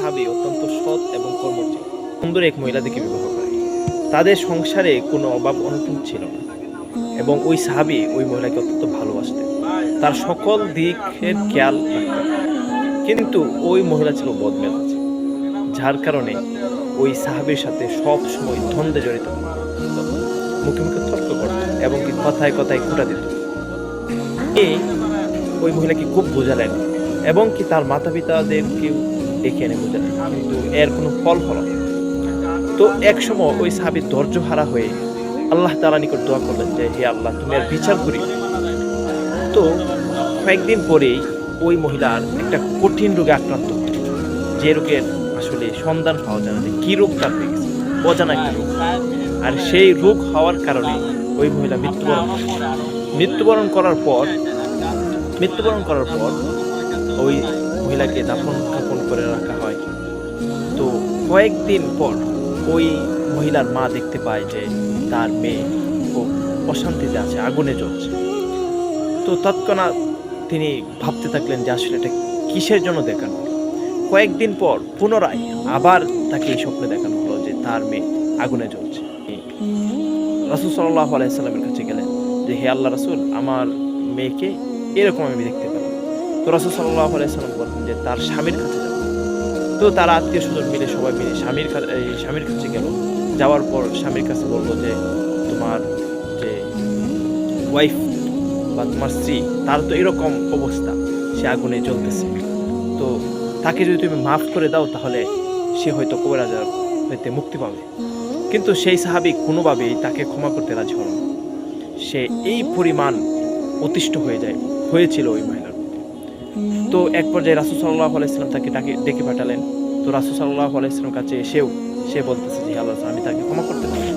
সাহাবি অত্যন্ত সৎ এবং কর্মঠী সুন্দর এক মহিলাদেরকে বিবাহ করে তাদের সংসারে কোনো অভাব অনটন ছিল না। এবং ওই সাহাবি ওই মহিলাকে অত্যন্ত ভালোবাসতেন। তার সকল দিকের খেয়াল রাখতেন। কিন্তু ওই মহিলা ছিল বদমেজাজ, যার কারণে ওই সাহাবির সাথে সব সময় দ্বন্দ্বে জড়িত মুখে মুখে তর্ক করত এবং কি কথায় কথায় খুঁটা দিত। এ ওই মহিলাকে খুব বোঝালেন এবং কি তার মাতা পিতাদেরকেও ডেকে এনে বোঝালেন কিন্তু এর কোনো ফল না। তো এক সময় ওই সাহাবি ধৈর্য হারা হয়ে আল্লাহ তালা নিকট দোয়া করলেন যে, হে আল্লাহ, তুমি আর বিচার করি। তো কয়েকদিন পরেই ওই মহিলার একটা কঠিন রোগে আক্রান্ত যে রোগের আসলে সন্ধান পাওয়া যায় না যে কি রোগ তার অজানা কী রোগ। আর সেই রোগ হওয়ার কারণে ওই মহিলা মৃত্যুবরণ মৃত্যুবরণ করার পর, মৃত্যুবরণ করার পর ওই মহিলাকে দাফন কাপন করে রাখা হয়। তো কয়েকদিন পর ওই মহিলার মা দেখতে পায় যে তার মেয়ে খুব অশান্তিতে আছে, আগুনে জ্বলছে। তো তৎক্ষণাৎ তিনি ভাবতে থাকলেন যে আসলে এটা কিসের জন্য দেখানো কয়েকদিন পর পুনরায় আবার তাকে এই স্বপ্নে দেখানো হলো যে তার মেয়ে আগুনে জ্বলছে। রাসুল সাল্লাহ আলাইসাল্লামের কাছে গেলেন যে, হে আল্লাহ রাসুল, আমার মেয়েকে এরকম আমি দেখতে পেলাম তো রাসুল সাল্লাহ আলাইসাল্লাম বললেন যে তার স্বামীর কাছে যাও। তো তারা আত্মীয় স্বজন মিলে সবাই মিলে স্বামীর এই স্বামীর কাছে গেল। যাওয়ার পর স্বামীর কাছে বলল যে তোমার যে ওয়াইফ বা তোমার স্ত্রী, তার তো এরকম অবস্থা, সে আগুনে জ্বলতেছে। তো তাকে যদি তুমি মাফ করে দাও, তাহলে সে হয়তো কবিরাজার হইতে মুক্তি পাবে। কিন্তু সেই সাহাবি কোনোভাবেই তাকে ক্ষমা করতে রাজি হল না। সে এই পরিমাণ অতিষ্ঠ হয়ে যায়, হয়েছিল ওই প্রতি। তো এক পর্যায়ে রাসুল সাল্লাহ আলাইসলাম তাকে ডাকে ডেকে পাঠালেন। তো রাসুল সাল্লাহ আলাইসলাম কাছে এসেও সে বলতেছে যে আল্লাহ, আমি তাকে ক্ষমা করতে পারি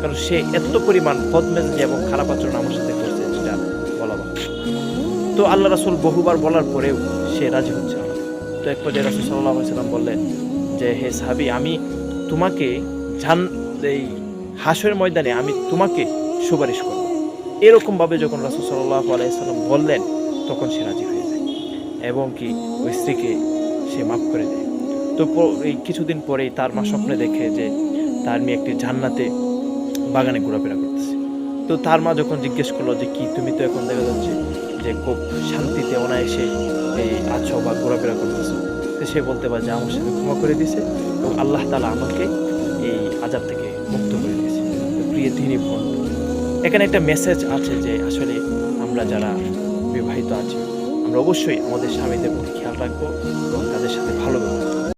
কারণ সে এত পরিমাণ বদমেজাজি এবং খারাপ আচরণ আমার সাথে করছে যেটা বলা বাহুল্য। তো আল্লাহ রাসুল বহুবার বলার পরেও সে রাজি হচ্ছে না। তো এক পর্যায়ে রাসুল সাল্লাহ সাল্লাম বললেন যে, হে সাহাবি, আমি তোমাকে জান, এই হাসের ময়দানে আমি তোমাকে সুপারিশ করব। এরকমভাবে যখন রাসুল সাল্লাহ আলাইসাল্লাম বললেন, তখন সে রাজি হয়ে এবং কি ওই স্ত্রীকে সে মাফ করে দেয়। তো এই কিছুদিন পরেই তার মা স্বপ্নে দেখে যে তার মেয়ে একটি জান্নাতে বাগানে ঘোরাফেরা করতেছে। তো তার মা যখন জিজ্ঞেস করল যে, কি তুমি তো এখন দেখা যাচ্ছে যে খুব শান্তিতে, অনায়াসে এই আছো বা ঘোরাফেরা করতেছো? তো সে বলতে পারে যে, আমার সাথে ক্ষমা করে দিয়েছে এবং আল্লাহ তালা আমাকে এই আজাব থেকে মুক্ত করে দিয়েছে। তো প্রিয় তিনি বোন, এখানে একটা মেসেজ আছে যে, আসলে আমরা যারা বিবাহিত আছি আমরা অবশ্যই আমাদের স্বামীদের প্রতি খেয়াল রাখব এবং তাদের সাথে ভালো ব্যবহার।